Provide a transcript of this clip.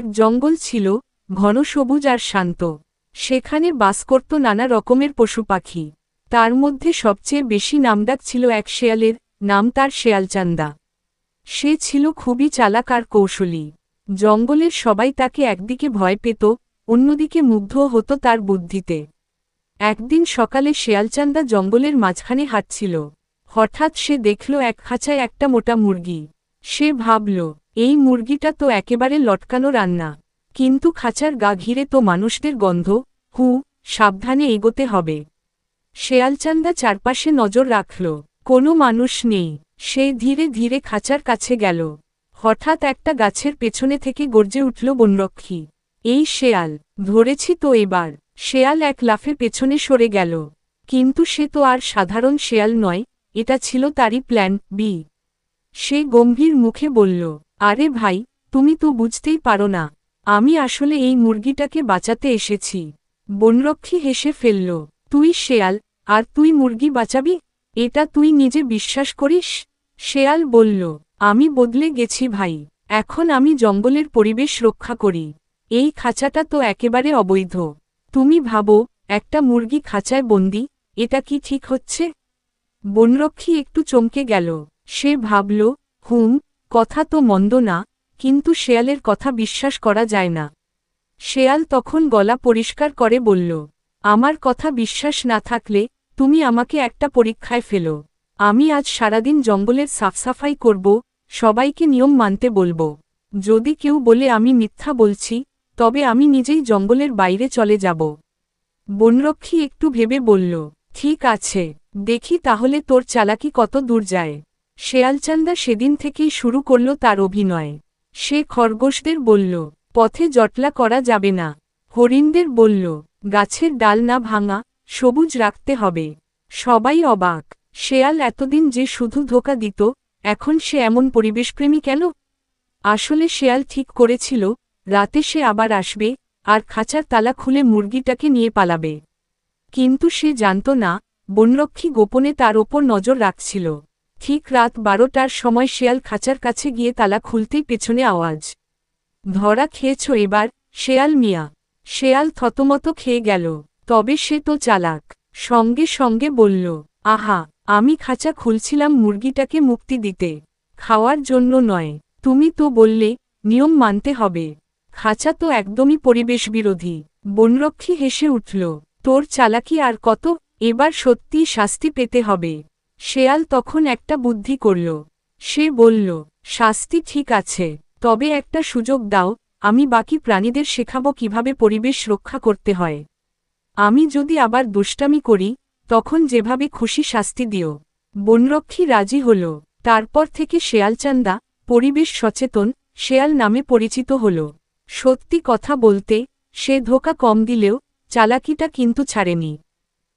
এক জঙ্গল ছিল, ঘন সবুজ আর শান্ত। সেখানে বাস করত নানা রকমের পশু পাখি। তার মধ্যে সবচেয়ে বেশি নামডাক ছিল এক শেয়ালের, নাম তার শেয়ালচান্দা। সে ছিল খুবই চালাক আর কৌশলী। জঙ্গলের সবাই তাকে একদিকে ভয় পেত, অন্যদিকে মুগ্ধ হতো তার বুদ্ধিতে। একদিন সকালে শেয়ালচান্দা জঙ্গলের মাঝখানে হাঁটছিল। হঠাৎ সে দেখল এক খাঁচায় একটা মোটা মুরগি। সে ভাবল এই মুরগিটা তো একেবারে লটকানো রান্না। কিন্তু খাঁচার গা ঘিরে তো মানুষদের গন্ধ, হু, সাবধানে এগোতে হবে। শেয়ালচান্দা চারপাশে নজর রাখল, কোনো মানুষ নেই। সে ধীরে ধীরে খাঁচার কাছে গেল। হঠাৎ একটা গাছের পেছনে থেকে গর্জে উঠল বনরক্ষী এই শেয়াল, ধরেছি তো এবার। শেয়াল এক লাফে পেছনে সরে গেল। কিন্তু সে তো আর সাধারণ শেয়াল নয়, এটা ছিল তারই প্ল্যান বি। সে গম্ভীর মুখে বলল আরে ভাই, তুমি তো বুঝতেই পারো না। আমি আসলে এই মুরগিটাকে বাঁচাতে এসেছি। বনরক্ষী হেসে ফেলল, তুই শেয়াল, আর তুই মুরগি বাঁচাবি? এটা তুই নিজে বিশ্বাস করিস? শেয়াল বলল, আমি বদলে গেছি ভাই, এখন আমি জঙ্গলের পরিবেশ রক্ষা করি। এই খাঁচাটা তো একেবারে অবৈধ। তুমি ভাবো, একটা মুরগি খাঁচায় বন্দি, এটা কি ঠিক হচ্ছে? বনরক্ষী একটু চমকে গেল। সে ভাবল, হুম কথা তো মন্দ না, কিন্তু শেয়ালের কথা বিশ্বাস করা যায় না। শেয়াল তখন গলা পরিষ্কার করে বলল, আমার কথা বিশ্বাস না থাকলে তুমি আমাকে একটা পরীক্ষায় ফেলো। আমি আজ সারাদিন জঙ্গলের সাফসাফাই করব, সবাইকে নিয়ম মানতে বলব। যদি কেউ বলে আমি মিথ্যা বলছি, তবে আমি নিজেই জঙ্গলের বাইরে চলে যাব বনরক্ষী একটু ভেবে বলল, ঠিক আছে, দেখি তাহলে তোর চালাকি কত দূর যায়। শেয়ালচান্দা সেদিন থেকেই শুরু করল তার অভিনয়। সে খরগোশদের বলল, পথে জটলা করা যাবে না। হরিণদের বলল, গাছের ডাল না ভাঙা, সবুজ রাখতে হবে। সবাই অবাক। শেয়াল এতদিন যে শুধু ধোকা দিত, এখন সে এমন পরিবেশপ্রেমী কেন? আসলে শেয়াল ঠিক করেছিল, রাতে সে আবার আসবে, আর খাঁচার তালা খুলে মুরগিটাকে নিয়ে পালাবে। কিন্তু সে জানত না বনরক্ষী গোপনে তার ওপর নজর রাখছিল। ঠিক রাত বারোটার সময় শেয়াল খাঁচার কাছে গিয়ে তালা খুলতেই পেছনে আওয়াজ। ধরা খেয়েছ এবার, শেয়াল মিয়া। শেয়াল থতমত খেয়ে গেল। তবে সে তো চালাক। সঙ্গে সঙ্গে বলল, আহা, আমি খাঁচা খুলছিলাম মুরগিটাকে মুক্তি দিতে। খাওয়ার জন্য নয়। তুমি তো বললে, নিয়ম মানতে হবে। খাঁচা তো একদমই পরিবেশ বিরোধী বনরক্ষী হেসে উঠল, তোর চালাকি আর কত? এবার সত্যিই শাস্তি পেতে হবে। শেয়াল তখন একটা বুদ্ধি করল। সে বলল, শাস্তি ঠিক আছে, তবে একটা সুযোগ দাও, আমি বাকি প্রাণীদের শেখাবো কীভাবে পরিবেশ রক্ষা করতে হয়। আমি যদি আবার দুষ্টামি করি, তখন যেভাবে খুশি শাস্তি দিও বনরক্ষী রাজি হল। তারপর থেকে শেয়ালচান্দা, পরিবেশ সচেতন, শেয়াল নামে পরিচিত হল। সত্যি কথা বলতে, সে ধোকা কম দিলেও, চালাকিটা কিন্তু ছাড়েনি।